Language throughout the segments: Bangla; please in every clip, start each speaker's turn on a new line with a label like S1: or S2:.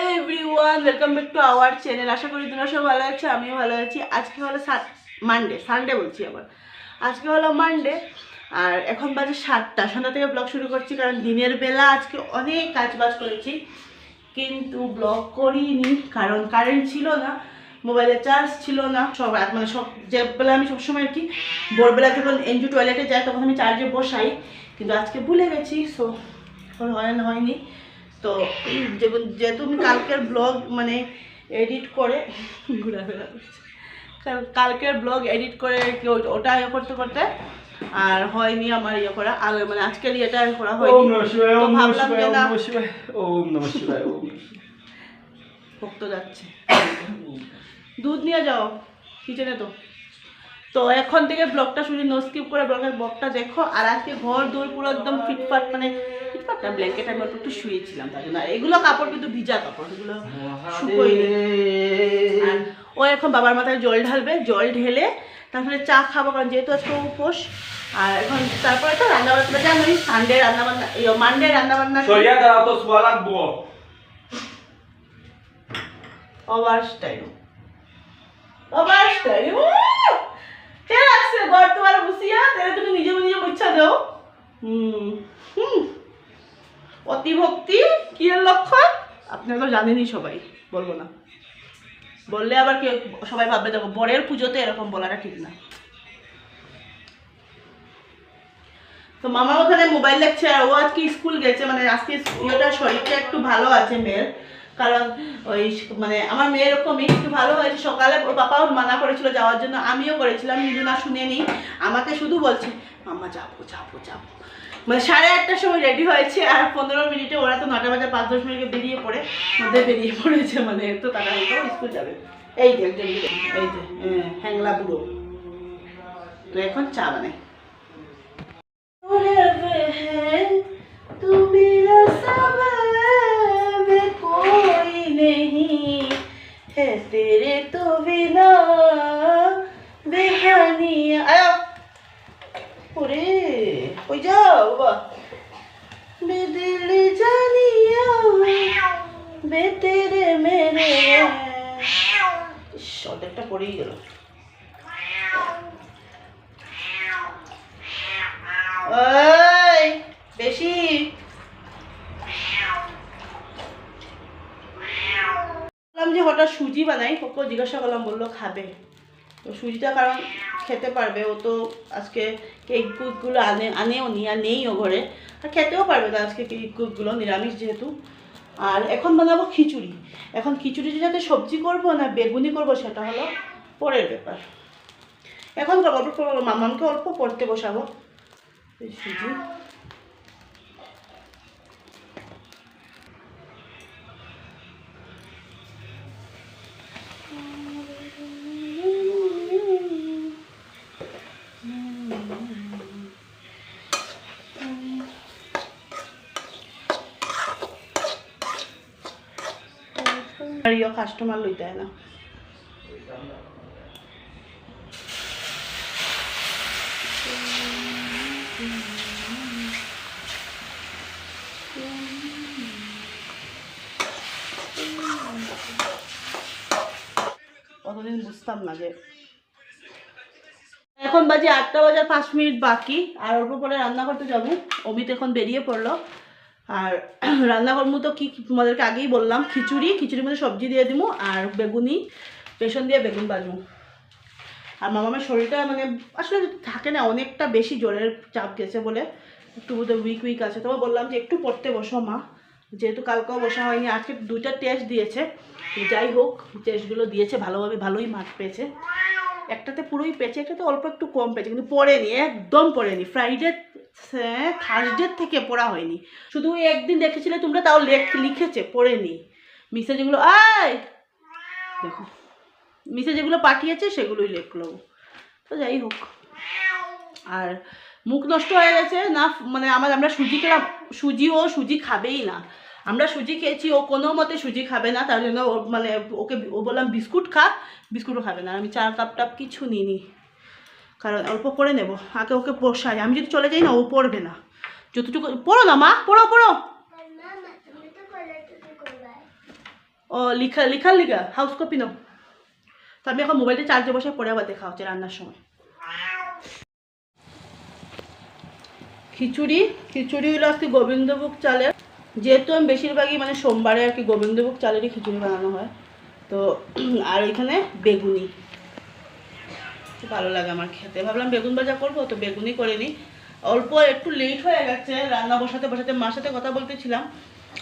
S1: Hello everyone, welcome back to our channel. আশা করি তোমরা সব ভালো আছো, আমিও ভালো আছি। আজকে হলো মানডে সানডে বলছি আবার। আজকে হলো মানডে আর এখন বাজে সাতটা। সন্ধ্যা থেকে ব্লগ শুরু করছি কারণ দিনের বেলা আজকে অনেক কাজ বাজ করেছি। কিন্তু ব্লগ করিনি, কারণ কারেন্ট ছিল না মোবাইলে চার্জ ছিল না, সব মানে সব যে বেলা আমি সবসময় আর কি ভোরবেলা যখন এনজু টয়লেটে যাই, তখন আমি চার্জে বসাই। কিন্তু আজকে ভুলে গেছি সো হয় না, হয়নি। তো যেহেতু আমি কালকের ব্লগ মানে এডিট করে ঘোরাফেরা করছি কালকের ব্লগ এডিট করে ওটা ইয়ে করতে করতে আর হয়নি আমার ইয়ে করা। আর মানে আজকের ইয়েটা করা হয়নি। ভাবলাম যে না ভক্ত যাচ্ছে। দুধ নিয়ে যাও কিচেনে তো। তো এখন থেকে ব্লগটা শুধু নো স্কিপ করে ব্লগের ব্লগটা দেখো। আর আজকে ঘর দৌড় পুরো একদম ফিটফাট মানে না ব্ল্যাঙ্কেট আমি অল্প একটু শুয়েছিলাম তার জন্য। এগুলো কাপড় কিন্তু ভিজা কাপড় এগুলো শুকোয়নি ও এখন বাবার মাথায় জল ঢালবে জল ঢেলে তারপরে চা খাব কারণ যেহেতু আজকে উপোস আর এখন তারপরে তো রান্না বান্না জানোই সানডে রান্না বান্না মানডে রান্না বান্না
S2: সরিয়া দাঁড়াও তো সোয়া লাগবো।
S1: ওভার স্টাইল ওভার স্টাইল কে লাগছে ঘর তোমার বসিয়া তাহলে তুমি নিজে নিজে বুঝছা দাও। হুম। হুম। অতিভক্তি, কি এর লক্ষণ? আপনারা তো জানেনই সবাই, বলব না। বললে আবার কি সবাই ভাববে, দেখো, বরের পুজোতে এরকম বলাটা ঠিক না। তো মামা ওখানে মোবাইল দেখছে আর ও আজকে স্কুল গেছে মানে আজকে ইয়েটা শরীরটা একটু ভালো আছে মেয়ের। কারণ ওই মানে আমার মেয়ের এরকমই, একটু ভালো হয়েছে। সকালে ওর পাপাও মানা করেছিল যাওয়ার জন্য, আমিও করেছিলাম, নিজে না শুনে শুনেনি আমাকে শুধু বলছে মাম্মা যাব যাব যাব। মানে সাড়ে আটটার সময় রেডি হয়েছে আর পনেরো মিনিটে ওরা তো নটা বাজে পাঁচ দশ মিনিটে বেরিয়ে পড়ে মধ্যে বেরিয়ে পড়েছে মানে তো তারা হয়তো স্কুল যাবে এই যে একজন এই যে হ্যাঁ, হ্যাংলা বুড়ো তো এখন চা বানাই तू मेरा सबब कोई नहीं है तेरे तो बिना बेहानी आयो ওরে ওই যাও অর্ধেকটা পড়েই গেল। বেশি। বললাম যে হঠাৎ সুজি বানাই ওকে জিজ্ঞাসা করলাম, বলল খাবে। তো সুজিটা কারণ খেতে পারবে। ও তো আজকে কেক কুকগুলো আনে, আনেও নি, আর নেই ও ঘরে। আর খেতেও পারবে না আজকে কেক কুকগুলো নিরামিষ যেহেতু। আর এখন বানাবো খিচুড়ি। এখন খিচুড়ি যাতে সবজি করব না বেগুনি করব সেটা হলো পরের ব্যাপার। এখন মামামকে অল্প পড়তে বসাবো। ইয়ে কাস্টমার লইতে না। বুঝতাম না যে। এখন বাজে আটটা বাজার পাঁচ মিনিট বাকি, আর অল্প পরে রান্না করতে যাব। অমিত এখন বেরিয়ে পড়ল। আর রান্না করব তো কি তোমাদেরকে আগেই বললাম, খিচুড়ি, খিচুড়ির মধ্যে সবজি দিয়ে দিব আর বেগুনি, বেসন দিয়ে বেগুন বাজবো আর মামামের শরীরটা মানে আসলে থাকে না, অনেকটা বেশি জ্বরের চাপ গেছে বলে একটু বোধহয় উইক উইক আছে। তবে বললাম যে একটু পড়তে বসো মা, যেহেতু কালকেও বসা হয়নি, আজকে দুইটা টেস্ট দিয়েছে। যাই হোক টেস্টগুলো দিয়েছে, ভালোভাবে ভালোই মার্ক পেয়েছে। একটাতে পুরোই পেয়েছে, একটাতে অল্প একটু কম পেয়েছে, কিন্তু পড়েনি, একদম পড়েনি। ফ্রাইডে থার্সডে থেকে পড়া হয়নি। শুধু একদিন দেখেছিলে তোমরা, তাও লেখ, লিখেছে, পড়েনি। মিসে যেগুলো আয়! দেখো মিসে যেগুলো পাঠিয়েছে, সেগুলোই লিখলো। তো যাই হোক। আর মুখ নষ্ট হয়ে গেছে, না মানে আমার, আমরা সুজি খেলাম, সুজি ও সুজি খাবেই না। আমরা সুজি খেয়েছি, ও কোনো মতে সুজি খাবে না, তার জন্য ও মানে ওকে ও বললাম, বিস্কুট খা। বিস্কুটও খাবে না আমি চা, কাপ টাপ কিছু নিইনি। কারণ অল্প করে নেব, আগে ওকে পোষাই আমি যদি চলে যাই না, ও পড়বে না। যতটুকু, পড়ো না মা, পড়ো পড়ো। ও, লিখা লিখা লিখা হাউস কপি নাও। তো আমি এখন মোবাইলটা চার্জে বসে পরে আবার দেখা হচ্ছে রান্নার সময়। খিচুড়ি খিচুড়ি হলো আজকে গোবিন্দভোগ চালের যেহেতু আমি বেশিরভাগই মানে সোমবারে আর কি গোবিন্দভোগ চালেরই খিচুড়ি বানানো হয়, তো আর এখানে বেগুনি। ভালো লাগে আমার খেতে। ভাবলাম বেগুন ভাজা করব, তো বেগুনি করে নিই। অল্প একটু লেট হয়ে গেছে, রান্না বসাতে বসাতে মার সাথে কথা বলতেছিলাম।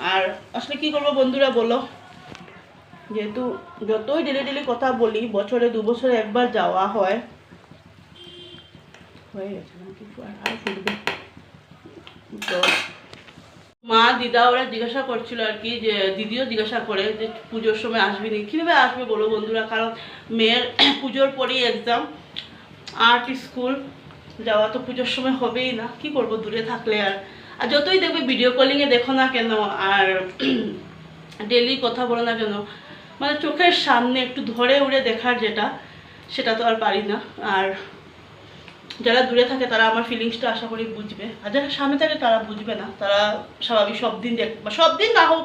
S1: আর আসলে কি করব বন্ধুরা বলো? যেহেতু যতই ডেলি ডেলি কথা বলি, বছরে দু বছরে একবার যাওয়া হয়। হয়ে গেছে না কিছু আর তো মা দিদা ওরা জিজ্ঞাসা করছিল আর কি যে, দিদিও জিজ্ঞাসা করে যে, পুজোর সময় আসবি নি কীভাবে আসবে বলো বন্ধুরা? কারণ মেয়ের পুজোর পরেই এক্সাম আর্ট স্কুল যাওয়া তো পুজোর সময় হবেই না। কি করব, দূরে থাকলে আর। আর যতই দেখবে ভিডিও কলিংয়ে দেখো না কেন, আর ডেলি কথা বলো না কেন মানে চোখের সামনে একটু ধরে উড়ে দেখার যেটা, সেটা তো আর পারি না। আর যারা দূরে থাকে তারা আমার ফিলিংসটা আশা করি বুঝবে। আর যারা সামনে থাকে তারা বুঝবে না। তারা স্বাভাবিক সব দিন দেখ সব দিন না হোক,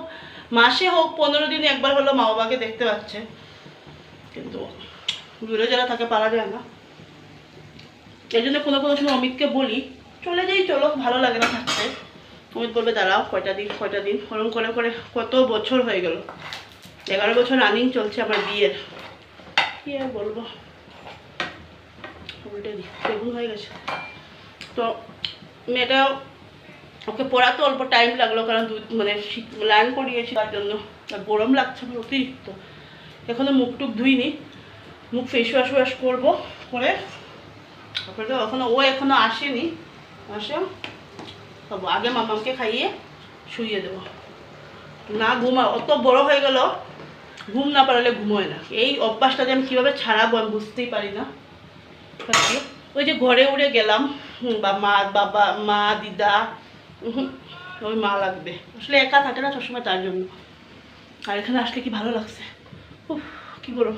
S1: মাসে হোক, পনেরো দিন একবার হলো মা বাবাকে দেখতে পাচ্ছে। কিন্তু দূরে যারা থাকে পারা যায় না। এই জন্য কোনো কোনো সময় অমিতকে বলি, চলে যাই, চলো, ভালো লাগে না থাকতে। অমিত বলবে, দাঁড়াও, কয়টা দিন কয়টা দিন? ওরকম করে করে কত বছর হয়ে গেল। এগারো বছর রানিং চলছে আমার বিয়ের। কি আর বলব? উল্টে দিই হয়ে গেছে। তো মেয়েটা ওকে পড়াতে অল্প টাইম লাগল কারণ দু মানে লাইন করিয়েছি তার জন্য। গরম লাগছে আমার অতিরিক্ত। এখনও মুখ টুক ধুইনি। মুখ ফেস ওয়াশ ওয়াশ করব করে তারপরে তো এখনও ও এখনও আসেনি। আসে তবু আগে মামাকে খাইয়ে শুইয়ে দেবো। না ঘুমা অত বড় হয়ে গেল। ঘুম না পারলে ঘুমোয় না। এই অভ্যাসটা যে আমি কীভাবে ছাড়াবো আমি বুঝতেই পারি না। সত্যি। ওই যে ঘরে উড়ে গেলাম বা মা, বাবা, মা, দিদা ওই মা লাগবে। আসলে একা থাকে না সবসময় তার জন্য। আর এখানে আসলে কি ভালো লাগছে? উফ, কি করো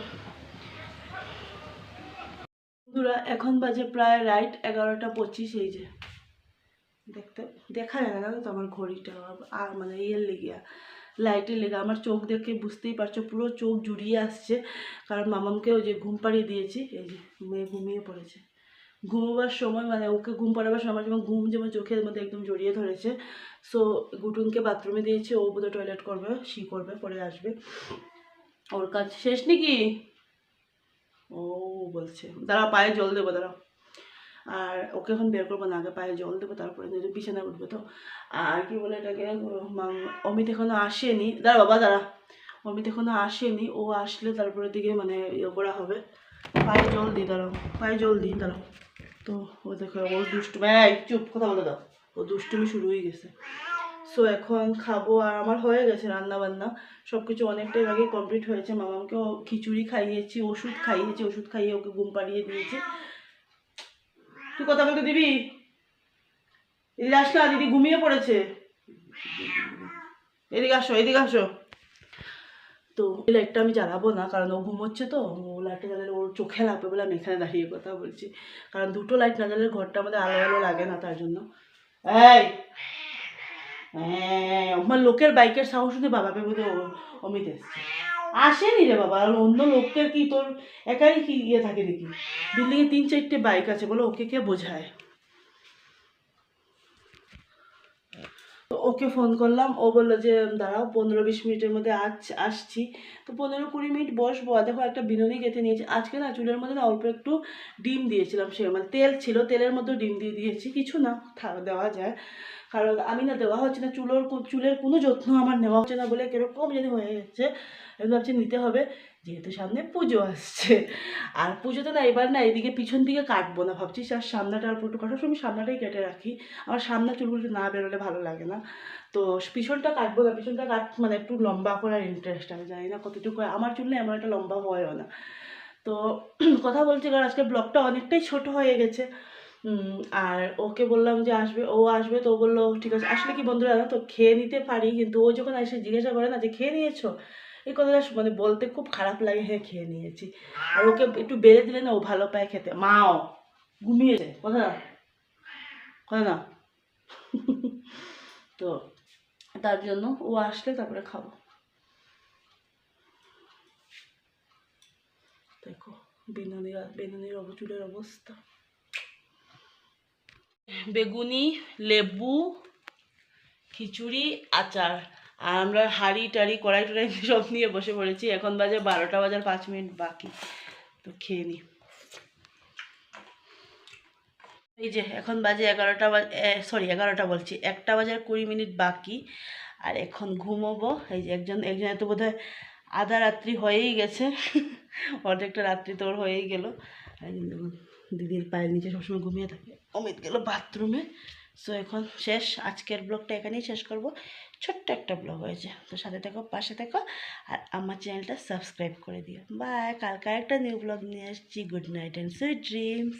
S1: বন্ধুরা, এখন বাজে প্রায় রাইট এগারোটা পঁচিশ এই যে। দেখতে, দেখা যায় না তো আমার ঘড়িটা, আর মানে ইয়ের লেগে। লাইটের লেগে, আমার চোখ দেখে বুঝতেই পারছ, পুরো চোখ জুড়িয়ে আসছে। কারণ মামামকে ওই যে ঘুম পাড়িয়ে দিয়েছি, এই যে মেয়ে ঘুমিয়ে পড়েছে। ঘুমোবার সময় মানে ওকে ঘুম পাড়াবার সময় যেমন ঘুম যেমন চোখের মধ্যে একদম জড়িয়ে ধরেছে সো গুটুনকে বাথরুমে দিয়েছে, ও বোধহয় টয়লেট করবে সি করবে, পরে আসবে। ওর কাজ শেষ নাকি? ও বলছে দাঁড়া পায়ে জল দেবো, দাঁড়াও। আর ওকে এখন বের করব না, আগে পায়ে জল দেবো, তারপরে নয়তো বিছানায় উঠবে তো আর কি বলে এটাকে অমিত এখনও আসেনি। দাঁড়া বাবা, দাঁড়া। অমিত এখনও আসেনি, ও আসলে তারপরে দিকে মানে ইয়ে করা হবে। পায়ে জল দিই, দাঁড়াও। পায়ে জল দিই, দাঁড়াও। তো ও দেখো ওর দুষ্টু চুপ, কথা বলে দাও। ও দুষ্টুমি শুরু হয়ে গেছে। সো এখন খাব, আর আমার হয়ে গেছে রান্না বান্না সব কিছু অনেকটাই আগে কমপ্লিট হয়েছে। মামাকে খিচুড়ি খাইয়েছি, ওষুধ খাইয়েছি, ওষুধ খাইয়ে ওকে ঘুম পাড়িয়ে দিয়েছি। তুই কথা বলতে দিবি এদিকে আস না দিদি ঘুমিয়ে পড়েছে এদিকে আসো এদিকে আসো তো এই লাইটটা আমি জ্বালাবো না কারণ ও ঘুমোচ্ছে তো ও লাইটটা জ্বালালে ওর চোখে লাগবে বলে আমি এখানে দাঁড়িয়ে কথা বলছি কারণ দুটো লাইট না জ্বালালে ঘরটা আমাদের আলো আলো লাগে না তার জন্য এই হ্যাঁ আমার লোকের বাইকের সাউন্ড শুনে বাবাকে ও- অমিত এসছে আসেনি রে বাবা, আর অন্য লোকের কি তোর একাই কি ইয়ে থাকে নাকি? বিল্ডিংয়ে তিন চারটে বাইক আছে, বলো ওকে কে বোঝায়? তো ওকে ফোন করলাম, ও বলল যে, দাঁড়াও, পনেরো বিশ মিনিটের মধ্যে আজ আসছি। তো পনেরো কুড়ি মিনিট বসবো দেখো একটা বিনুনি গেঁথে নিয়েছি। আজকে না চুলের মধ্যে না অল্প একটু ডিম দিয়েছিলাম, সে মানে তেল ছিল, তেলের মধ্যে ডিম দিয়ে দিয়েছি, কিছু না দেওয়া যায়। কারণ আমি না দেওয়া হচ্ছে না, চুলোর চুলের কোনো যত্ন আমার নেওয়া হচ্ছে না বলে কীরকম যেন হয়ে যাচ্ছে। আমি ভাবছি নিতে হবে, যেহেতু সামনে পুজো আসছে। আর পুজোতে না এবার না এদিকে পিছন দিকে কাটবো না, ভাবছি আর সামনাটা আর একটু কাটার সময় সামনাটাই কেটে রাখি। আমার সামনা চুলগুলো না বেরোলে ভালো লাগে না। তো পিছনটা কাটবো না, পিছনটা কাট মানে একটু লম্বা করার ইন্টারেস্ট আমি জানি না কতটুকু। আমার চুল না এমন একটা লম্বা হয়ও না। তো কথা বলছি কারণ আজকে ব্লগটা অনেকটাই ছোট হয়ে গেছে। আর ওকে বললাম যে আসবে, ও আসবে তো ও বলল, ঠিক আছে। আসলে কি বন্ধুরা তো, খেয়ে নিতে পারি, কিন্তু ও যখন এসে জিজ্ঞাসা করে না যে, খেয়ে নিয়েছো? এই কথাটা মানে বলতে খুব খারাপ লাগে হ্যাঁ খেয়ে নিয়েছি। আর ওকে একটু বেড়ে দিলে না ও ভালো পায় খেতে। মাও, ঘুমিয়েছে, কথা না? কথা না? তো তার জন্য ও আসলে তারপরে খাব। দেখো বেনুনির অব- চুলের অবস্থা। বেগুনি, লেবু, খিচুড়ি, আচার। আর আমরা হাঁড়ি টাড়ি, কড়াই টড়াই সব নিয়ে বসে পড়েছি। এখন বাজে বারোটা বাজার পাঁচ মিনিট বাকি। তো খেয়ে নিই এই যে, এখন বাজে এগারোটা সরি এগারোটা বলছি। একটা বাজার কুড়ি মিনিট বাকি। আর এখন ঘুমোবো। এই যে একজন একজন এত বোধ হয় আধা রাত্রি হয়েই গেছে। অর্ধেকটা রাত্রি তোর হয়েই গেল। দিদির পায়ের নিচে সবসময় ঘুমিয়ে থাকে। অমিত গেল বাথরুমে সো এখন শেষ, আজকের ব্লগটা এখানেই শেষ করব। ছোট্ট একটা ব্লগ হয়েছে। তো সাথে থেকো, পাশে থেকো, আর আমার চ্যানেলটা সাবস্ক্রাইব করে দিও। বা কালকে একটা নিউ ব্লগ নিয়ে আসছি good night and sweet dreams